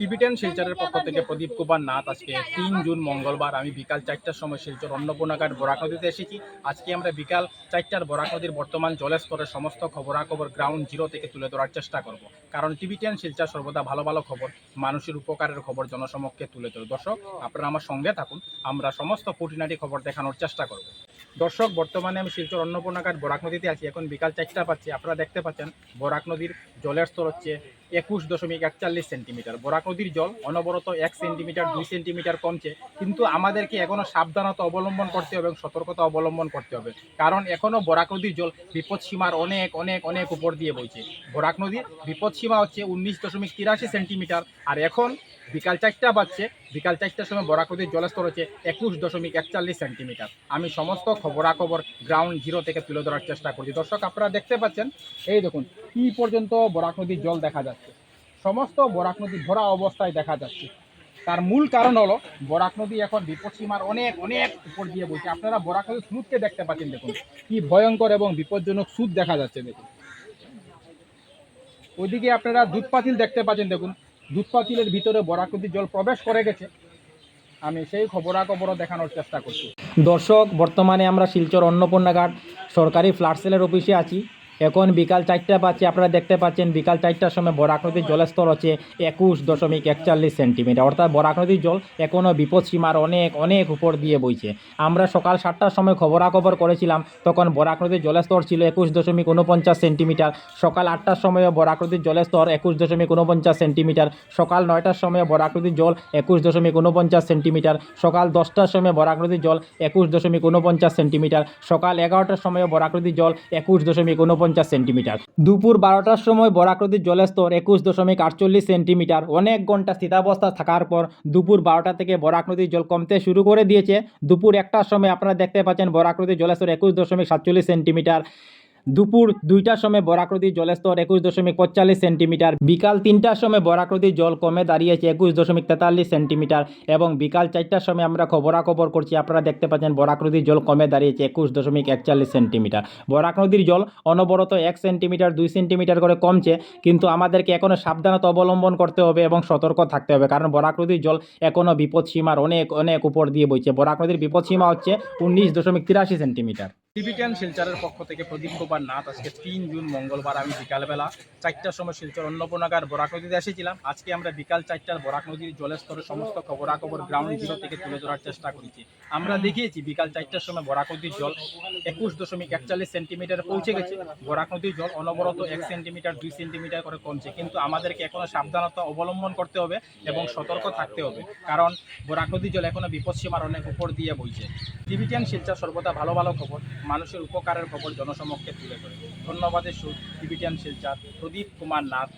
টিবিটেন শিলচরের পক্ষ থেকে প্রদীপ কুমার নাথ, আজকে তিন জুন মঙ্গলবার, আমি বিকাল চারটার সময় শিলচর অন্নপূর্ণাঘাট বরাক নদীতে এসেছি। আজকে আমরা বিকাল চারটার বরাক নদীর বর্তমান জলস্তরের সমস্ত খবরাখবর গ্রাউন্ড জিরো থেকে তুলে ধরার চেষ্টা করব। কারণ টিবিটেন শিলচর সর্বদা ভালো ভালো খবর, মানুষের উপকারের খবর জনসমক্ষে তুলে ধরে। দর্শক, আপনারা আমার সঙ্গে থাকুন, আমরা সমস্ত খুঁটিনাটি খবর দেখানোর চেষ্টা করব। দর্শক, বর্তমানে আমি শিলচর অন্নপূর্ণাঘাট বরাক নদীতে আছি। এখন বিকাল চারটা পাচ্ছি আপনারা দেখতে পাচ্ছেন, বরাক নদীর জলের স্তর হচ্ছে একুশ দশমিক একচল্লিশ সেন্টিমিটার। বরাক নদীর জল অনবরত এক সেন্টিমিটার, দুই সেন্টিমিটার কমছে। কিন্তু আমাদেরকে এখনও সাবধানতা অবলম্বন করতে হবে এবং সতর্কতা অবলম্বন করতে হবে। কারণ এখনও বরাক নদীর জল বিপদসীমার অনেক অনেক অনেক উপর দিয়ে বইছে। বরাক নদীর বিপদসীমা হচ্ছে উনিশ দশমিক তিরাশি সেন্টিমিটার। আর এখন বিকাল চারটা বাজছে। বিকাল চারটার সময় বরাক নদীর জলস্তর হচ্ছে একুশ দশমিক একচল্লিশ সেন্টিমিটার। আমি সমস্ত খবরাখবর গ্রাউন্ড জিরো থেকে তুলে ধরার চেষ্টা করছি। দর্শক, আপনারা দেখতে পাচ্ছেন, এই দেখুন, কি পর্যন্ত বরাক নদীর জল দেখা যাচ্ছে। সমস্ত বরাক নদী ভরা অবস্থায় দেখা যাচ্ছে। তার মূল কারণ হলো, বরাক নদী এখন বিপদসীমার অনেক অনেক উপর দিয়ে বইছে। আপনারা বরাক নদীর স্রোতকে দেখতে পাচ্ছেন, দেখুন। কি ভয়ঙ্কর এবং বিপজ্জনক সুদ দেখা যাচ্ছে, দেখুন। ওইদিকে আপনারা দুধ পাতিল দেখতে পাচ্ছেন, দেখুন। দুধ পাতিলের ভিতরে বরাক নদীর জল প্রবেশ করে গেছে। আমি সেই খবরাখবরও দেখানোর চেষ্টা করছি। দর্শক, বর্তমানে আমরা শিলচর অন্নপূর্ণাঘাট সরকারি ফ্লাড সেলের অফিসে আছি। এখন বিকাল চারটা পাচ্ছি আপনারা দেখতে পাচ্ছেন বিকাল চারটার সময় বরাক নদীর জলস্তর হচ্ছে একুশ দশমিক একচল্লিশ সেন্টিমিটার। অর্থাৎ বরাক নদীর জল এখনও বিপদসীমার অনেক অনেক উপর দিয়ে বইছে। আমরা সকাল সাতটার সময় খবরাখবর করেছিলাম, তখন বরাক নদীর জলস্তর ছিল একুশ দশমিক উনপঞ্চাশ সেন্টিমিটার। সকাল আটটার সময়ও বরাক নদীর জলস্তর একুশ দশমিক উনপঞ্চাশ সেন্টিমিটার। সকাল নয়টার সময় বরাক নদীর জল একুশ দশমিক উনপঞ্চাশ সেন্টিমিটার। সকাল দশটার সময় বরাক নদীর জল একুশ দশমিক উনপঞ্চাশ সেন্টিমিটার। সকাল এগারোটার সময় বরাক নদীর জল একুশ দশমিক উনপঞ্চাশ সেন্টিমিটার। দুপুর বারোটার সময় বরাক জলস্তর একুশ দশমিক আটচল্লিশ সেন্টিমিটার। অনেক ঘণ্টা স্থিতাবস্থা থাকার পর দুপুর বারোটা থেকে বরাক নদীর জল কমতে শুরু করে দিয়েছে। দুপুর একটার সময় আপনারা দেখতে পাচ্ছেন বরাক জলস্তর একুশ দশমিক সাতচল্লিশ সেন্টিমিটার। দুপুর দুইটার সময় বরাক নদীর জলস্তর একুশ দশমিক পঁয়তাল্লিশ সেন্টিমিটার, বিকাল তিনটার সময় বরাক নদীর জল কমে দাঁড়িয়েছে একুশ দশমিক তেতাল্লিশ সেন্টিমিটার এবং বিকাল চারটার সময় আমরা খবরাখবর করছি। আপনারা দেখতে পাচ্ছেন বরাক নদীর জল কমে দাঁড়িয়েছে একুশ দশমিক একচল্লিশ সেন্টিমিটার। বরাক নদীর জল অনবরত এক সেন্টিমিটার, দুই সেন্টিমিটার করে কমছে, কিন্তু আমাদেরকে এখনও সাবধানতা অবলম্বন করতে হবে এবং সতর্ক থাকতে হবে, কারণ বরাক নদীর জল এখনও বিপদসীমার অনেক অনেক উপর দিয়ে বইছে। বরাক নদীর বিপদসীমা হচ্ছে উনিশ দশমিক তিরাশি সেন্টিমিটার। টিবিটেন শিলচরের পক্ষ থেকে প্রদীপ কুমার নাথ, আজকে তিন জুন মঙ্গলবার আমি বিকালবেলা চারটার সময় শিলচর অন্নপূর্ণাগার বরাক নদীতে এসেছিলাম। আজকে আমরা বিকাল চারটার বরাক নদীর জলস্তরের সমস্ত খবরাখবর গ্রাউন্ড জিরো থেকে তুলে ধরার চেষ্টা করেছি। আমরা দেখিয়েছি বিকাল চারটার সময় বরাক নদীর জল একুশ দশমিক একচল্লিশ সেন্টিমিটার পৌঁছে গেছে। বরাক নদীর জল অনবরত এক সেন্টিমিটার, দুই সেন্টিমিটার করে কমছে। কিন্তু আমাদেরকে এখনও সাবধানতা অবলম্বন করতে হবে এবং সতর্ক থাকতে হবে। কারণ বরাক নদীর জল এখনও বিপদসীমার অনেক উপর দিয়ে বইছে। টিভিটিয়ান শিলচর সর্বদা ভালো ভালো খবর। মানুষের উপকারের খবর জনসমক্ষে তুলে ধরে। ধন্যবাদের সুর টিভিটিয়ান শিলচর প্রদীপ কুমার নাথ